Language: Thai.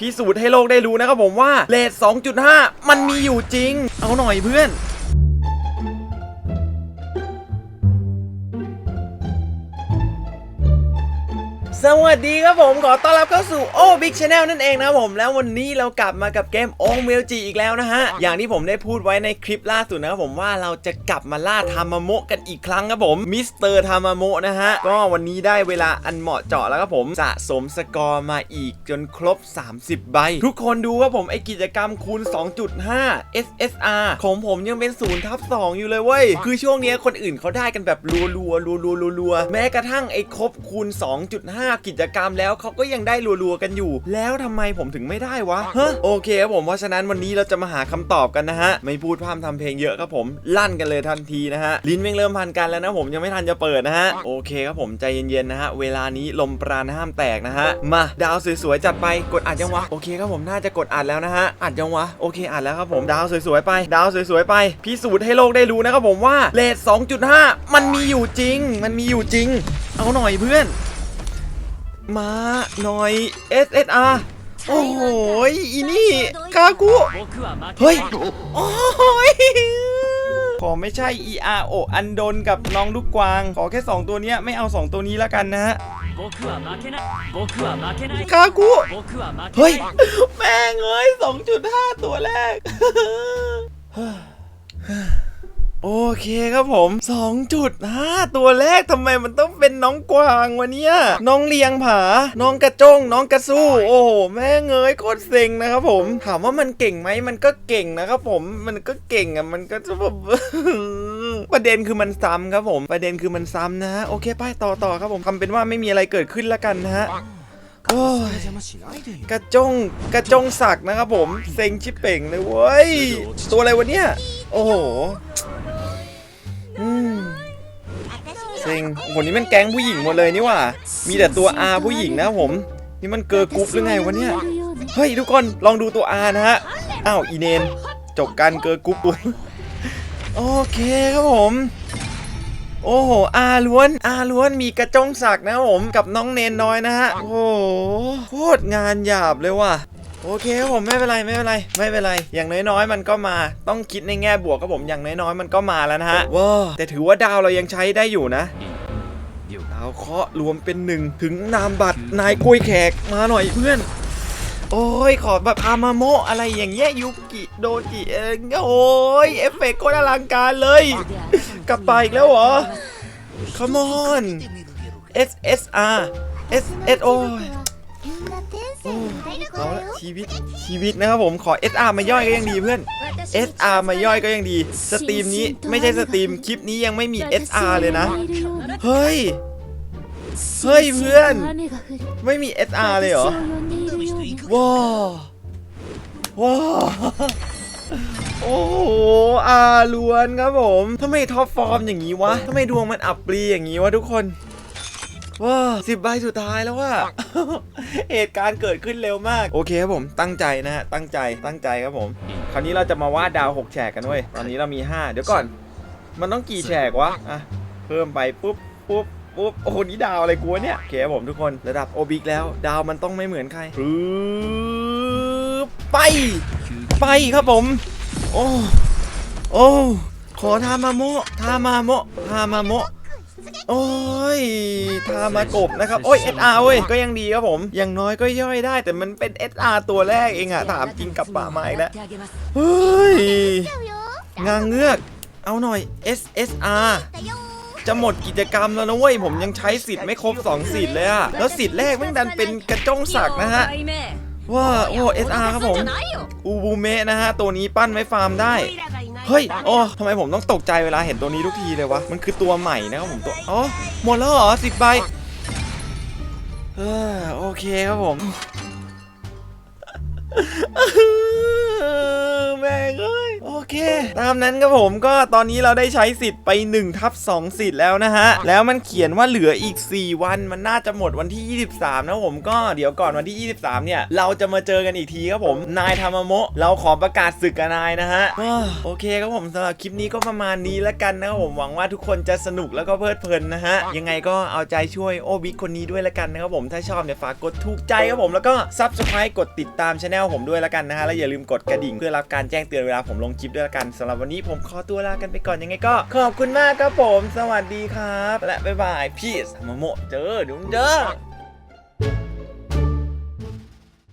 พิสูจน์ให้โลกได้รู้นะครับผมว่าเลท2.5 มันมีอยู่จริง เอาหน่อยเพื่อน สวัสดีครับผมขอต้อนรับเข้าสู่โอ้บิ๊กชาแนลนั่นเองนะครับผมแล้ววันนี้เรากลับมากับเกมโอเมลจีอีกแล้วนะฮะ อย่างที่ผมได้พูดไว้ในคลิปล่าสุดนะครับผมว่าเราจะกลับมาล่าทามาโมะกันอีกครั้งครับผมมิสเตอร์ทามาโมะนะฮะ ก็วันนี้ได้เวลาอันเหมาะเจาะแล้วครับผมสะสมสกอร์มาอีกจนครบ 30 ใบ ทุกคนดูว่าผมไอกิจกรรมคูณ 2.5 SSR ของผมยังเป็น0ทับ2อยู่เลยเว้ยคือช่วงนี้คนอื่นเขาได้กันแบบรัวๆรัวๆรัวๆแม้กระทั่งไอครบคูณ 2.5กิจกรรมแล้วเขาก็ยังได้รัวๆกันอยู่ แล้วทำไมผมถึงไม่ได้วะฮะโอเคครับผมเพราะฉะนั้นวันนี้เราจะมาหาคำตอบกันนะฮะ ไม่พูดพร่ำทำเพลงเยอะครับผมลั่นกันเลยทันทีนะฮะลิ้นเม่งเริ่มพันกันแล้วนะผมยังไม่ทันจะเปิดนะฮะโอเคครับผมใจเย็นๆนะฮะเวลานี้ลมปราณห้ามแตกนะฮะมาดาวสวยๆจัดไปกดอัดยังวะโอเคครับผมน่าจะกดอัดแล้วนะฮะอัดยังวะโอเคอัดแล้วครับผมดาวสวยๆไป ดาวสวยๆไป พิสูจน์ให้โลกได้รู้นะครับผมว่าเลท2.5 มันมีอยู่จริง มันมีอยู่จริง เอาหน่อยเพื่อน มาหน่อย SSR โอ้โหอีนี่คากุเฮ้ย โอ้ยขอไม่ใช่ ER โออันโดนกับน้องลูกกวาง ขอแค่ 2 ตัวเนี้ยไม่เอา 2 ตัวนี้แล้วกันนะฮะคากุเฮ้ย แม่งเอ้ย2.5 ตัวแรก โอเคครับผม2.5ตัวแรกทำไมมันต้องเป็นน้องกวางวะเนี่ย น้องเลียงผา น้องกระจง น้องกระสู้ โอ้โห แม่เงยโคตรเซ็งนะครับผม ถามว่ามันเก่งไหม มันก็เก่งนะครับผม มันก็เก่งอะ มันก็จะแบบประเด็นคือมันซ้ำครับผม ประเด็นคือมันซ้ำนะฮะ โอเคไปต่อต่อครับผมทำเป็นว่าไม่มีอะไรเกิดขึ้นแล้วกันนะฮะโอ้ยกระจงกระจงศักนะครับผม เซ็งชิบเป่งเลยเว้ย ตัวอะไรวะเนี่ย โอ้โห เซ็งคนนี้มันแก๊งผู้หญิงหมดเลยนี่ว่า มีแต่ตัว R ผู้หญิงนะผม นี่มันเกิร์กรุ๊ปหรือไงวะเนี่ย เฮ้ยทุกคนลองดูตัว R นะฮะ อ้าวอีเนน จบการเกิร์กรุ๊ปด้วยโอเคครับผม โอ้โหอาล้วนอาล้วนมีกระจงศักดิ์นะผมกับน้องเนนน้อยนะฮะ โอ้โหโคตรงานหยาบเลยว่ะ โอเคครับผมไม่เป็นไรไม่เป็นไรไม่เป็นไรอย่างน้อยๆ มันก็มาต้องคิดในแง่บวกครับผมอย่างน้อยๆมันก็มาแล้วนะฮะว้าวแต่ถือว่าดาวเรายังใช้ได้อยู่นะดาวเคราะห์รวมเป็นหนึ่งถึงนามบัตรนายกล้วยแขกมาหน่อยเพื่อน โอ้ยขอแบบอามาโมะอะไรอย่างเงี้ยยุกิโดจิเองโอ้ยเอฟเฟกต์โคตรอลังการเลย กลับไปอีกแล้วเหรอ Come on S S R S S O เอาละ ชีวิตชีวิตนะครับผมขอ S R มาย่อยก็ยังดีเพื่อน S R มาย่อยก็ยังดี สตรีมนี้ไม่ใช่สตรีมคลิปนี้ยังไม่มี S R เลยนะ เฮ้ย เฮ้ยเพื่อน ไม่มี S R เลยเหรอ ว้าวว้าวโอ้โหอาล้วนครับผมทำไมท็อปฟอร์มอย่างนี้วะทำไมดวงมันอับปรีอย่างนี้วะทุกคน ว้าสิบใบสุดท้ายแล้วว่าเหตุการณ์เกิดขึ้นเร็วมาก โอเคครับผมตั้งใจนะฮะตั้งใจตั้งใจครับผม คราวนี้เราจะมาวาดดาว 6 แฉกกันเว้ยตอนนี้เรามี 5 เดี๋ยวก่อน มันต้องกี่แฉกวะอะเพิ่มไปปุ๊บปุ๊บปุ๊บโอ้โหนี่ดาวอะไรกูวะเนี่ยโอเคครับผมทุกคนระดับโอบิกแล้ว ดาวมันต้องไม่เหมือนใครปึ๊บไป ไปครับผม โอ้โอ้ขอทามาโมะทามาโมะทามาโมะ โอ้ยทามากบนะครับ โอ้ย SR เว้ย ก็ยังดีครับผม อย่างน้อยก็ย่อยได้ แต่มันเป็น SR ตัวแรกเองอะถามจริงกลับป่ามาอีกแล้วเฮ้ย งางเงือก เอาหน่อย SSR จะหมดกิจกรรมแล้วนะเว้ย ผมยังใช้สิทธิ์ไม่ครบ 2 สิทธิ์เลยอะแล้วสิทธิ์แรกแม่งดันเป็นกระจ้งศักดิ์นะฮะว่าโอ้ SR ครับผม อูบูเมะนะฮะ ตัวนี้ปั้นไว้ฟาร์มได้ เฮ้ยโอ้ทำไมผมต้องตกใจเวลาเห็นตัวนี้ทุกทีเลยวะ มันคือตัวใหม่นะครับผมตัวอ๋อหมดแล้วเหรอสิบใบเออโอเคครับผมแม่งเอ้ เคเค ตามนั้นครับผมก็ตอนนี้เราได้ใช้สิทธิ์ไป1ทับ2สิทธิ์แล้วนะฮะ แล้วมันเขียนว่าเหลืออีก 4 วันมันน่าจะหมดวันที่ 23 นะผมก็เดี๋ยวก่อนวันที่ 23 เนี่ย เราจะมาเจอกันอีกทีครับผม นายธรรมโมะเราขอประกาศศึกกับนายนะฮะอ้อโอเคครับผมสำหรับคลิปนี้ก็ประมาณนี้แล้วกันนะครับผมหวังว่าทุกคนจะสนุกแล้วก็เพลิดเพลินนะฮะยังไงก็เอาใจช่วยโอบิกคนนี้ด้วยละกันนะครับผมถ้าชอบเนี่ยฝากกดถูกใจครับผมแล้วก็ subscribe กดติดตามช anel ผมด้วยละกันนะฮะแล้วอย่าลืมกดกระดิ่งเพื่อรับการแจ้งเตือนเวลาผมลงคลิปด้วยละกันสำหรับวันนี้ผมขอตัวลากันไปก่อนยังไงก็ ขอบคุณมากครับผม สวัสดีครับ และบ๊ายบายพีสมาโมะเจอดุงเจอ